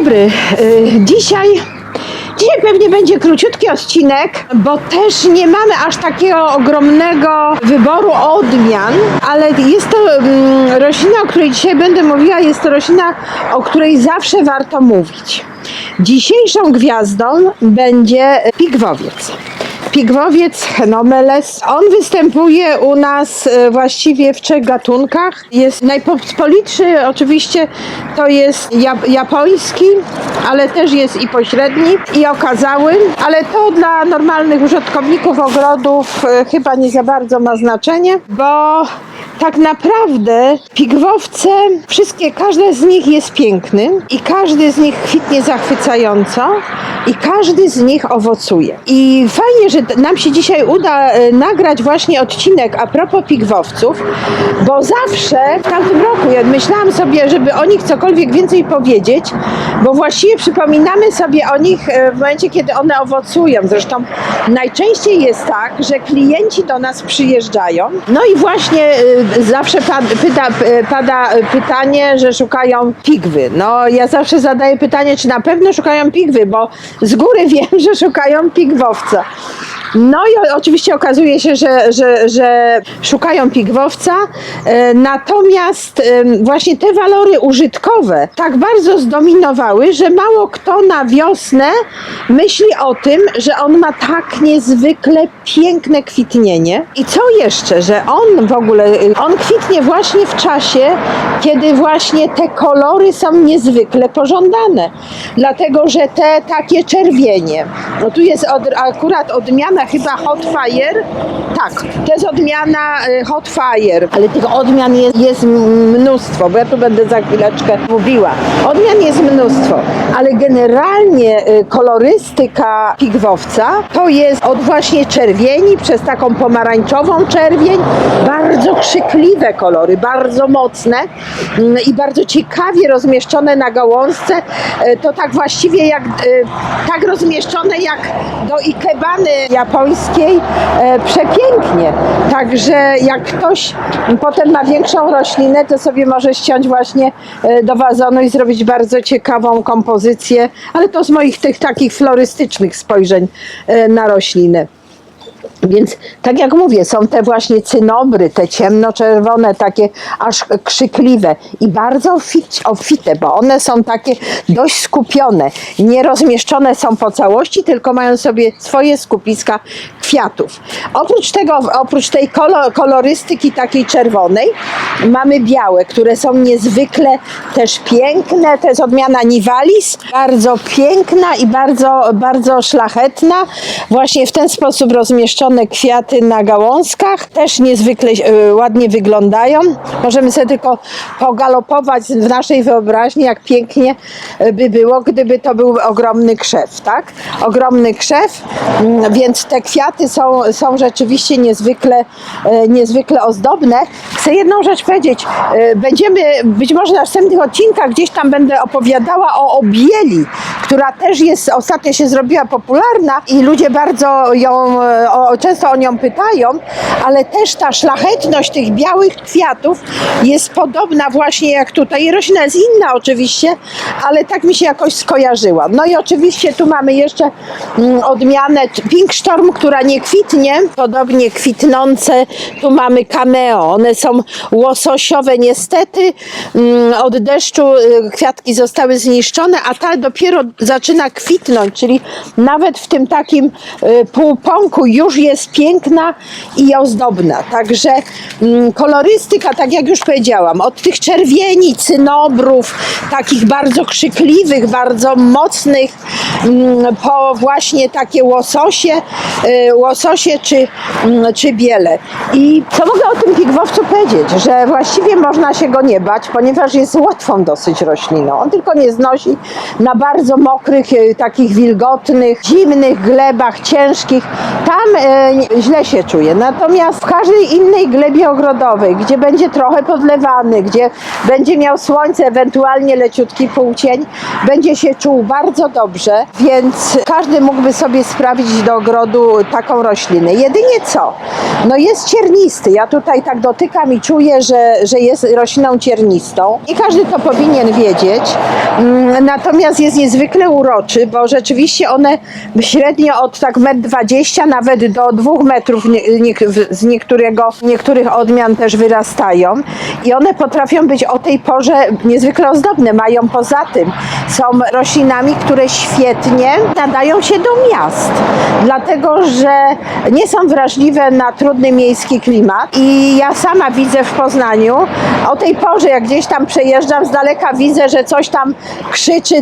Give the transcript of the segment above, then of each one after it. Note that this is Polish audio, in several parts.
Dobry. Y, Dzisiaj, dzisiaj pewnie będzie króciutki odcinek, bo też nie mamy aż takiego ogromnego wyboru odmian, ale jest to mm, roślina, o której dzisiaj będę mówiła, jest to roślina, o której zawsze warto mówić. Dzisiejszą gwiazdą będzie pigwowiec. Pigwowiec Henomeles. On występuje u nas e, właściwie w trzech gatunkach. Jest najpospolitszy oczywiście to jest ja- japoński, ale też jest i pośredni i okazały, ale to dla normalnych użytkowników ogrodów e, chyba nie za bardzo ma znaczenie, bo tak naprawdę pigwowce, wszystkie, każdy z nich jest piękny i każdy z nich kwitnie zachwycająco i każdy z nich owocuje. I fajnie, że nam się dzisiaj uda e, nagrać właśnie odcinek a propos pigwowców, bo zawsze w tamtym roku ja myślałam sobie, żeby o nich cokolwiek więcej powiedzieć, bo właściwie przypominamy sobie o nich e, w momencie, kiedy one owocują. Zresztą najczęściej jest tak, że klienci do nas przyjeżdżają, no i właśnie e, zawsze pad, pyta, pada pytanie, że szukają pigwy. No ja zawsze zadaję pytanie, czy na pewno szukają pigwy, bo z góry wiem, że szukają pigwowca. No i oczywiście okazuje się, że, że, że szukają pigwowca, e, natomiast em, właśnie te walory użytkowe tak bardzo zdominowały, że mało kto na wiosnę myśli o tym, że on ma tak niezwykle piękne kwitnienie. I co jeszcze, że on w ogóle, y, on kwitnie właśnie w czasie, kiedy właśnie te kolory są niezwykle pożądane. Dlatego, że te takie czerwienie, no tu jest od, akurat odmiana chyba Hot Fire, tak, to jest odmiana y, Hot Fire, ale tych odmian jest, jest mnóstwo, bo ja tu będę za chwileczkę mówiła. Odmian jest mnóstwo, ale generalnie y, kolorystyka pigwowca to jest od właśnie czerwieni przez taką pomarańczową czerwień, bardzo krzykliwe kolory, bardzo mocne mm, i bardzo ciekawie rozmieszczone na gałązce. E, To tak właściwie jak, tak rozmieszczone jak do ikebany japońskiej, e, przepięknie. Także jak ktoś potem ma większą roślinę, to sobie może ściąć właśnie e, do wazonu i zrobić bardzo ciekawą kompozycję, ale to z moich tych takich florystycznych spojrzeń e, na roślinę. Więc tak jak mówię, są te właśnie cynobry, te ciemnoczerwone, takie aż krzykliwe i bardzo obfite, bo one są takie dość skupione. Nie rozmieszczone są po całości, tylko mają sobie swoje skupiska kwiatów. Oprócz tego, oprócz tej kolo, kolorystyki takiej czerwonej, mamy białe, które są niezwykle też piękne. To jest odmiana Nivalis, bardzo piękna i bardzo, bardzo szlachetna. Właśnie w ten sposób rozmieszczone kwiaty na gałązkach też niezwykle e, ładnie wyglądają. Możemy sobie tylko pogalopować w naszej wyobraźni, jak pięknie e, by było, gdyby to był ogromny krzew, tak? Ogromny krzew, mm, więc te kwiaty są, są rzeczywiście niezwykle, e, niezwykle ozdobne. Chcę jedną rzecz powiedzieć. E, Będziemy, być może na następnych odcinkach gdzieś tam będę opowiadała o obieli, która też jest, ostatnio się zrobiła popularna i ludzie bardzo ją, o, często o nią pytają, ale też ta szlachetność tych białych kwiatów jest podobna właśnie jak tutaj. Roślina jest inna oczywiście, ale tak mi się jakoś skojarzyła. No i oczywiście tu mamy jeszcze mm, odmianę Pink Storm, która nie kwitnie, podobnie kwitnące. Tu mamy cameo. One są łososiowe niestety. Mm, Od deszczu y, kwiatki zostały zniszczone, a ta dopiero zaczyna kwitnąć, czyli nawet w tym takim y, półpąku już jest piękna i ozdobna. Także mm, kolorystyka, tak jak już powiedziałam, od tych czerwieni, cynobrów, takich bardzo krzykliwych, bardzo mocnych, mm, po właśnie takie łososie, y, łososie czy, czy biele. I co mogę o tym pigwowcu powiedzieć, że właściwie można się go nie bać, ponieważ jest łatwą dosyć rośliną. On tylko nie znosi na bardzo mokrych, y, takich wilgotnych, zimnych glebach, ciężkich. Tam e, źle się czuje. Natomiast w każdej innej glebie ogrodowej, gdzie będzie trochę podlewany, gdzie będzie miał słońce, ewentualnie leciutki półcień, będzie się czuł bardzo dobrze, więc każdy mógłby sobie sprawić do ogrodu taką roślinę. Jedynie co? No jest ciernisty. Ja tutaj tak dotykam latami czuje, że, że jest rośliną ciernistą. Nie każdy to powinien wiedzieć, Mm, natomiast jest niezwykle uroczy, bo rzeczywiście one średnio od tak 1,20 m nawet do 2 metrów z niektórego, niektórych odmian też wyrastają i one potrafią być o tej porze niezwykle ozdobne. Mają poza tym, są roślinami, które świetnie nadają się do miast, dlatego że nie są wrażliwe na trudny miejski klimat i ja sama widzę w Poznaniu o tej porze, jak gdzieś tam przejeżdżam z daleka, widzę, że coś tam krzyczy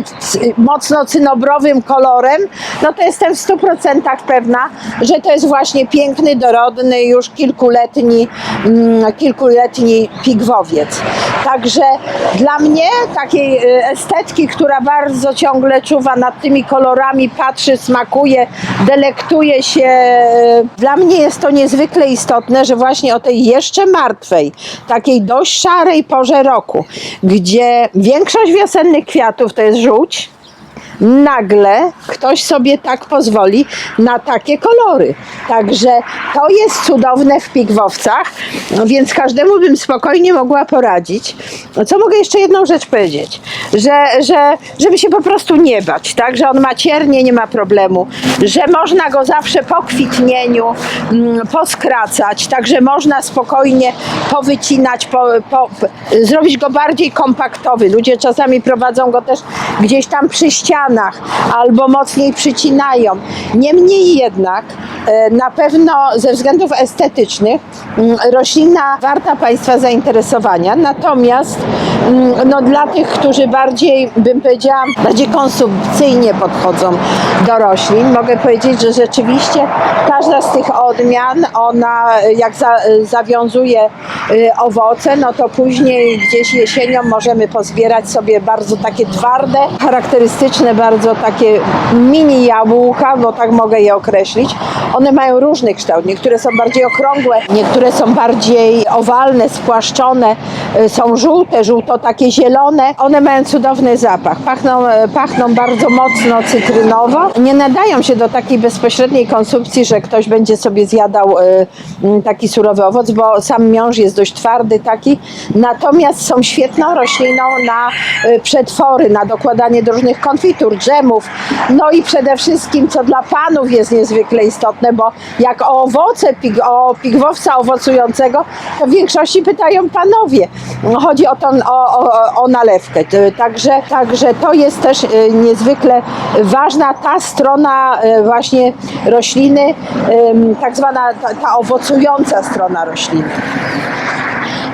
mocno cynobrowym kolorem, no to jestem w 100% pewna, że to jest właśnie piękny, dorodny, już kilkuletni, mm, kilkuletni pigwowiec. Także dla mnie takiej y, estetki, która bardzo ciągle czuwa nad tymi kolorami, patrzy, smakuje, delektuje się, y, dla mnie jest to niezwykle istotne, że właśnie o tej jeszcze martwej, takiej dość szarej porze roku, gdzie większość wiosennych kwiatów to jest żółć, nagle ktoś sobie tak pozwoli na takie kolory. Także to jest cudowne w pigwowcach, więc każdemu bym spokojnie mogła poradzić. Co mogę jeszcze jedną rzecz powiedzieć? Że, że żeby się po prostu nie bać, tak? Że on ma ciernie, nie ma problemu, że można go zawsze po kwitnieniu mm, poskracać, także można spokojnie powycinać, po, po, zrobić go bardziej kompaktowy. Ludzie czasami prowadzą go też gdzieś tam przy ścianach albo mocniej przycinają. Niemniej jednak e, na pewno ze względów estetycznych mm, roślina warta Państwa zainteresowania. Natomiast mm, no, dla tych, którzy bardziej, bym powiedziała, bardziej konsumpcyjnie podchodzą do roślin, mogę powiedzieć, że rzeczywiście każda z tych odmian, ona e, jak za, e, zawiązuje owoce, no to później gdzieś jesienią możemy pozbierać sobie bardzo takie twarde, charakterystyczne, bardzo takie mini jabłka, bo tak mogę je określić. One mają różny kształt. Niektóre są bardziej okrągłe, niektóre są bardziej owalne, spłaszczone, y, są żółte, żółto takie zielone. One mają cudowny zapach. Pachną, e, pachną bardzo mocno cytrynowo. Nie nadają się do takiej bezpośredniej konsumpcji, że ktoś będzie sobie zjadał y, taki surowy owoc, bo sam miąższ jest dość twardy taki. Natomiast są świetną rośliną na y, przetwory, na dokładanie do różnych konfitur, dżemów. No i przede wszystkim, co dla panów jest niezwykle istotne, bo jak o owoce, o pigwowca owocującego, w większości pytają panowie. Chodzi o, tą, o, o, o nalewkę. Także, także to jest też y, niezwykle ważna ta strona y, właśnie rośliny, tak zwana ta, ta owocująca strona rośliny.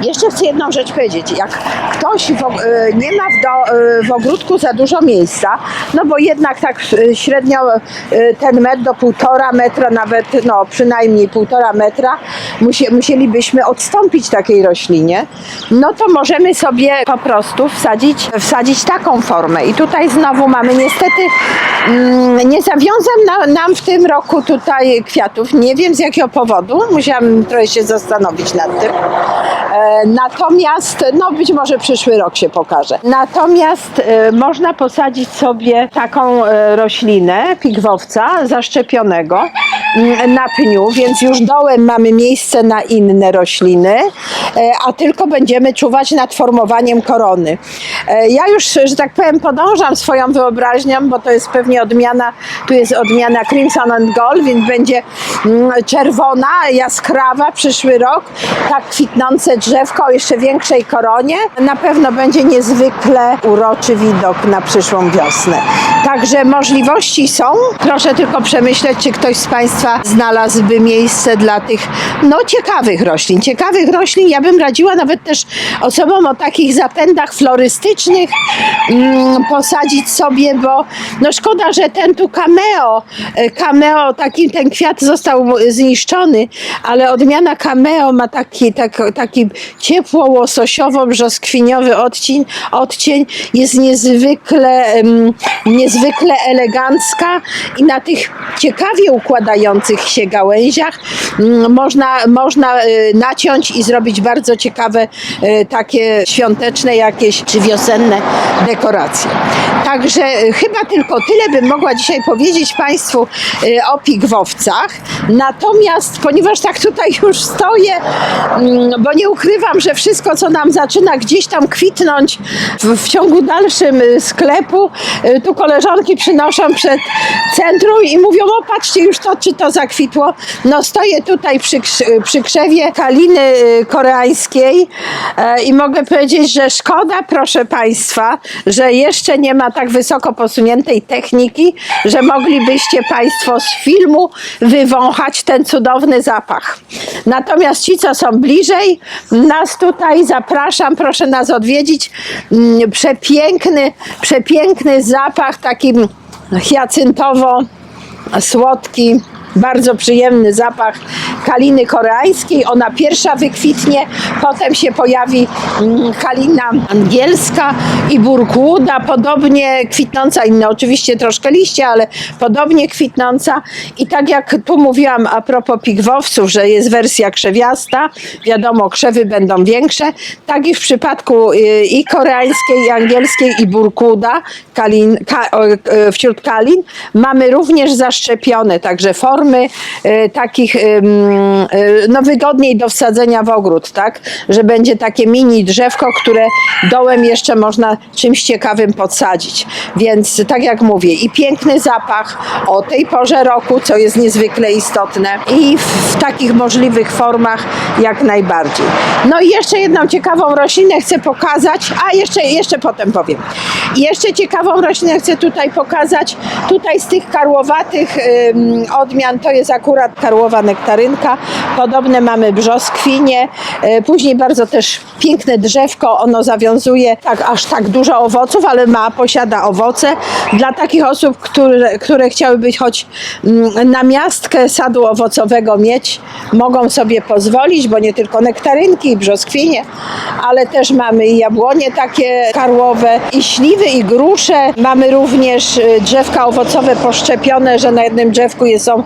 Jeszcze chcę jedną rzecz powiedzieć. Jak ktoś w, y, nie ma w, do, y, w ogródku za dużo miejsca, no bo jednak tak y, średnio ten metr do półtora metra, nawet no przynajmniej półtora metra, musie, musielibyśmy odstąpić takiej roślinie, no to możemy sobie po prostu wsadzić, wsadzić taką formę. I tutaj znowu mamy niestety, mm, nie zawiązam na, nam w tym roku tutaj kwiatów. Nie wiem z jakiego powodu, musiałam trochę się zastanowić nad tym. Natomiast, no być może przyszły rok się pokaże. Natomiast e, można posadzić sobie taką e, roślinę, pigwowca zaszczepionego na pniu, więc już dołem mamy miejsce na inne rośliny, e, a tylko będziemy czuwać nad formowaniem korony. E, Ja już, że tak powiem, podążam swoją wyobraźnią, bo to jest pewnie odmiana, tu jest odmiana Crimson and Gold, więc będzie mm, czerwona, jaskrawa przyszły rok, tak kwitnące drzewko o jeszcze większej koronie. Na pewno będzie niezwykle uroczy widok na przyszłą wiosnę. Także możliwości są. Proszę tylko przemyśleć, czy ktoś z Państwa znalazłby miejsce dla tych no, ciekawych roślin. Ciekawych roślin ja bym radziła nawet też osobom o takich zapędach florystycznych mm, posadzić sobie, bo no szkoda, że ten tu cameo, e, cameo, taki ten kwiat został zniszczony, ale odmiana cameo ma taki, tak, taki ciepło-łososiowo-brzoskwiniowy odcień, odcień jest niezwykle, niezwykle niezwykle elegancka i na tych ciekawie układających się gałęziach mm, można, można y, naciąć i zrobić bardzo ciekawe y, takie świąteczne jakieś czy wiosenne dekoracje. Także y, chyba tylko tyle bym mogła dzisiaj powiedzieć Państwu o pigwowcach. Natomiast, ponieważ tak tutaj już stoję, mm, bo nie ukrywam, że wszystko, co nam zaczyna gdzieś tam kwitnąć w, w ciągu dalszym sklepu, tu koleżanki przynoszą przed centrum i mówią, o patrzcie, już to czy to zakwitło. No stoję tutaj przy, przy krzewie kaliny y, koreańskiej e, i mogę powiedzieć, że szkoda, proszę Państwa, że jeszcze nie ma tak wysoko posuniętej techniki, że moglibyście Państwo z filmu wywąchać ten cudowny zapach. Natomiast ci, co są bliżej, nas tutaj zapraszam, proszę nas odwiedzić. Mm, Przepiękny, przepiękny zapach, taki hiacyntowo słodki, bardzo przyjemny zapach kaliny koreańskiej. Ona pierwsza wykwitnie, potem się pojawi mm, kalina angielska i burkłuda, podobnie kwitnąca, inne oczywiście troszkę liście, ale podobnie kwitnąca. I tak jak tu mówiłam a propos pigwowców, że jest wersja krzewiasta, wiadomo, krzewy będą większe, tak i w przypadku y, i koreańskiej, i angielskiej, i burkuda, kalin, ka, y, wśród kalin, mamy również zaszczepione, także formy y, takich y, no wygodniej do wsadzenia w ogród, tak, że będzie takie mini drzewko, które dołem jeszcze można czymś ciekawym podsadzić. Więc tak jak mówię, i piękny zapach o tej porze roku, co jest niezwykle istotne i w, w takich możliwych formach jak najbardziej. No i jeszcze jedną ciekawą roślinę chcę pokazać, a jeszcze, jeszcze potem powiem. I jeszcze ciekawą roślinę chcę tutaj pokazać. Tutaj z tych karłowatych ym, odmian to jest akurat karłowa nektarynka. Podobne mamy brzoskwinie. Y, Później bardzo też piękne drzewko. Ono zawiązuje tak aż tak dużo owoców, ale ma, posiada owoce. Dla takich osób, które, które chciałyby choć mm, na miastkę sadu owocowego mieć, mogą sobie pozwolić, bo nie tylko nektarynki i brzoskwinie, ale też mamy i jabłonie takie karłowe, i śliwy, i grusze. Mamy również y, drzewka owocowe poszczepione, że na jednym drzewku są y,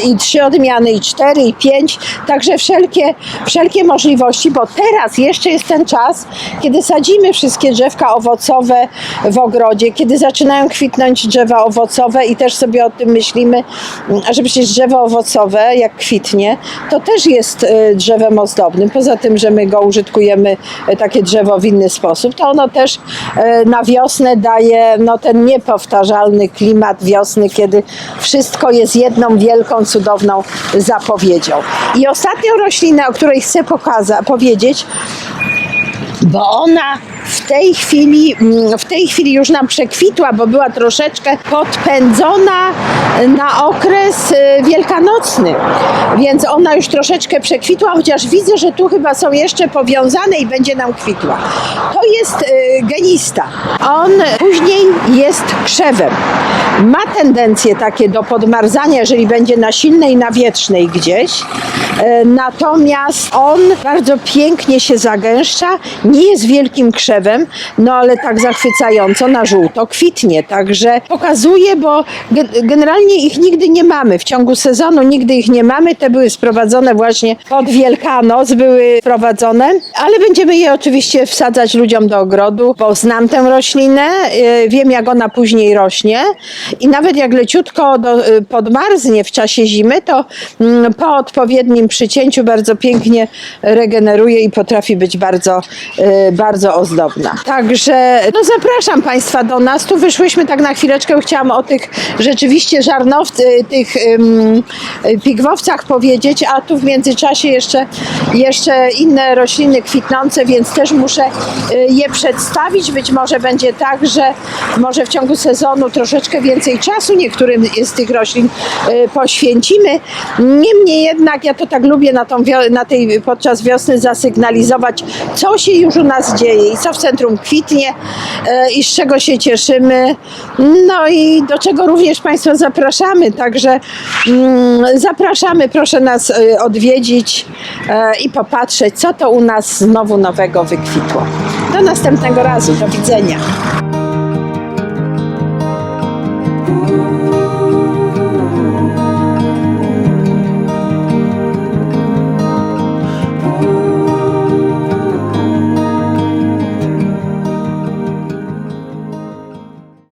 i trzy odmiany, i cztery, i pięć. Także wszelkie, wszelkie możliwości, bo teraz jeszcze jest ten czas, kiedy sadzimy wszystkie drzewka owocowe w ogrodzie, kiedy zaczynają kwitnąć drzewa owocowe i też sobie o tym myślimy, mm, że przecież drzewo owocowe, jak kwitnie, to też jest y, drzewem ozdobnym. Poza tym, że my go użytkujemy, takie drzewo w inny sposób, to ono też y, na wiosnę daje no, ten niepowtarzalny klimat wiosny, kiedy wszystko jest jedną wielką, cudowną zapowiedzią. I ostatnią roślinę, o której chcę pokaza- powiedzieć, bo ona w tej chwili, mm, w tej chwili już nam przekwitła, bo była troszeczkę podpędzona na okres y, wielkanocny, więc ona już troszeczkę przekwitła, chociaż widzę, że tu chyba są jeszcze powiązane i będzie nam kwitła. To jest y, genista. On później jest krzewem. Ma tendencje takie do podmarzania, jeżeli będzie na silnej, na wietrznej gdzieś. E, Natomiast on bardzo pięknie się zagęszcza, nie jest wielkim krzewem, no ale tak zachwycająco na żółto kwitnie. Także pokazuje, bo ge- generalnie ich nigdy nie mamy. W ciągu sezonu nigdy ich nie mamy. Te były sprowadzone właśnie pod Wielkanoc, były sprowadzone, ale będziemy je oczywiście wsadzać ludziom do ogrodu, bo znam tę roślinę, e, wiem jak ona później rośnie i nawet jak leciutko do, e, podmarznie w czasie zimy, to mm, po odpowiednim przycięciu bardzo pięknie regeneruje i potrafi być bardzo, e, bardzo ozdobna. Także no zapraszam Państwa do nas. Tu wyszłyśmy tak na chwileczkę. Chciałam o tych rzeczywiście żarnowc, e, tych um, pigwowcach powiedzieć, a tu w międzyczasie jeszcze, jeszcze inne rośliny kwitnące, więc też muszę e, je przedstawić. Być może będzie tak, że może w ciągu sezonu troszeczkę więcej czasu niektórym z tych roślin e, poświęcimy. Niemniej jednak ja to tak lubię na, tą, na tej podczas wiosny zasygnalizować, co się już u nas dzieje i co w centrum kwitnie e, i z czego się cieszymy. No i do czego również Państwa zapraszamy. Także mm, zapraszamy, proszę nas e, odwiedzić e, i popatrzeć, co to u nas znowu nowego wykwitło. Do następnego razu. Do widzenia.